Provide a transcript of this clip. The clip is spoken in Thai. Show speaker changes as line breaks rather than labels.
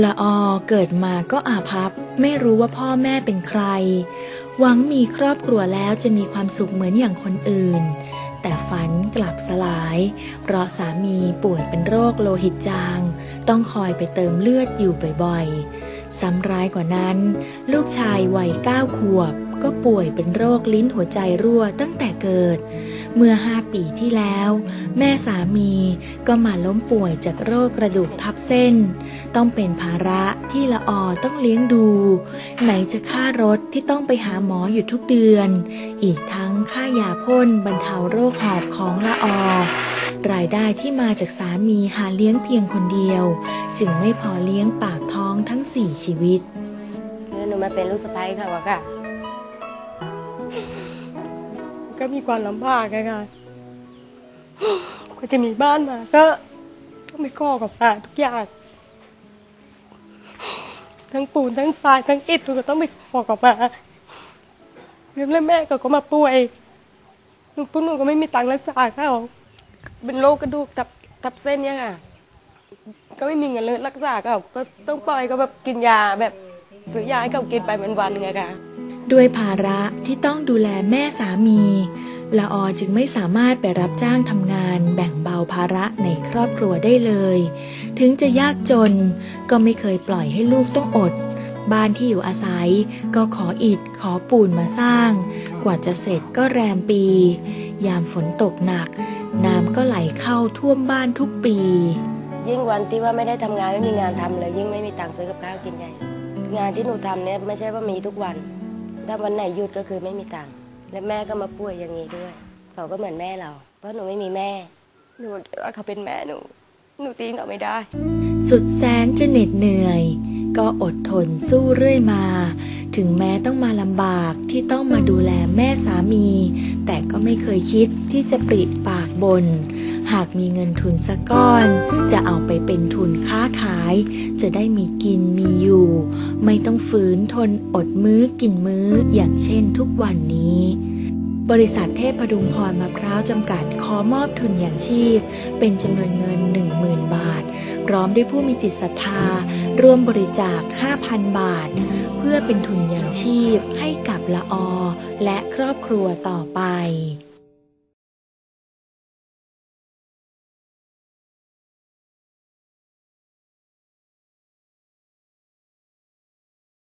ละออเกิดมาก็อาภัพไม่รู้ว่าพ่อแม่เป็นใคร หวังมีครอบครัวแล้วจะมีความสุขเหมือนอย่างคนอื่น แต่ฝันกลับสลาย เพราะสามีป่วยเป็นโรคโลหิตจาง ต้องคอยไปเติมเลือดอยู่บ่อยๆ ซ้ำร้ายกว่านั้น ลูกชายวัยเก้าขวบ ก็ป่วยเป็นโรคลิ้นหัวใจรั่วตั้งแต่เกิด เมื่อห้าปีที่แล้ว แม่สามีก็มาล้มป่วยจากโรคกระดูกทับเส้น ต้องเป็นภาระที่ละออต้องเลี้ยงดู ไหนจะค่ารถที่ต้องไปหาหมออยู่ทุกเดือน อีกทั้งค่ายาพ่นบรรเทาโรคหอบของละออรายได้ที่มาจากสามีหาเลี้ยงเพียงคนเดียว จึงไม่พอเลี้ยงปากท้องทั้งสี่ชีวิต
แล้วหนูมาเป็นลูกสะใภ้เขาอะค่ะ ก็มีความลำบากอะค่ะก็จะมีบ้านมาก็ต้องไปก่อกับป่าทุกอย่างทั้งปูนทั้งทรายทั้งอิฐก็ต้องไปก่อกับมาแล้วแม่ก็ก็มาป่วยหนูพวกหนูก็ไม่มีตังค์รักษาเขาเป็นโรคกระดูกทับทับเส้นเนี่ยค่ะก็ไม่มีเงินเลยรักษาเขาก็ต้องปล่อยก็แบบกินยาแบบซื้อยาให้เขากินไปวันๆไงค่ะ
ด้วยภาระที่ต้องดูแลแม่สามีละออจึงไม่สามารถไปรับจ้างทำงานแบ่งเบาภาระในครอบครัวได้เลย ถึงจะยากจนก็ไม่เคยปล่อยให้ลูกต้องอด บ้านที่อยู่อาศัยก็ขออิฐขอปูนมาสร้าง กว่าจะเสร็จก็แรมปี ยามฝนตกหนัก น้ำก็ไหลเข้าท่วมบ้านทุกปี
ยิ่งวันที่ว่าไม่ได้ทำงานไม่มีงานทำเลยยิ่งไม่มีตังค์ซื้อกับข้าวกินใหญ่ งานที่หนูทำเนี่ยไม่ใช่ว่ามีทุกวัน ถ้าวันไหนหยุดก็คือไม่มีตังค์และแม่ก็มาป่วยอย่างนี้ด้วย เขาก็เหมือนแม่เรา เพราะหนูไม่มีแม่ หนูว่าเขาเป็นแม่หนู หนูทิ้งเขาไม่ได้
สุดแสนจะเหน็ดเหนื่อย ก็อดทนสู้เรื่อยมา ถึงแม้ต้องมาลำบากที่ต้องมาดูแลแม่สามี แต่ก็ไม่เคยคิดที่จะปริปากบน หากมีเงินทุนสักก้อน จะเอาไปเป็นทุนค้าขาย จะได้มีกินมีอยู่ ไม่ต้องฝืนทนอดมื้อกินมื้ออย่างเช่นทุกวันนี้ บริษัทเทพพดุงพรมะพร้าวจำกัดขอมอบทุนอย่างชีพ เป็นจำนวนเงิน 10,000 บาท พร้อมด้วยผู้มีจิตศรัทธา ร่วมบริจาค 5,000 บาท เพื่อเป็นทุนอย่างชีพให้กับละออและครอบครัวต่อไป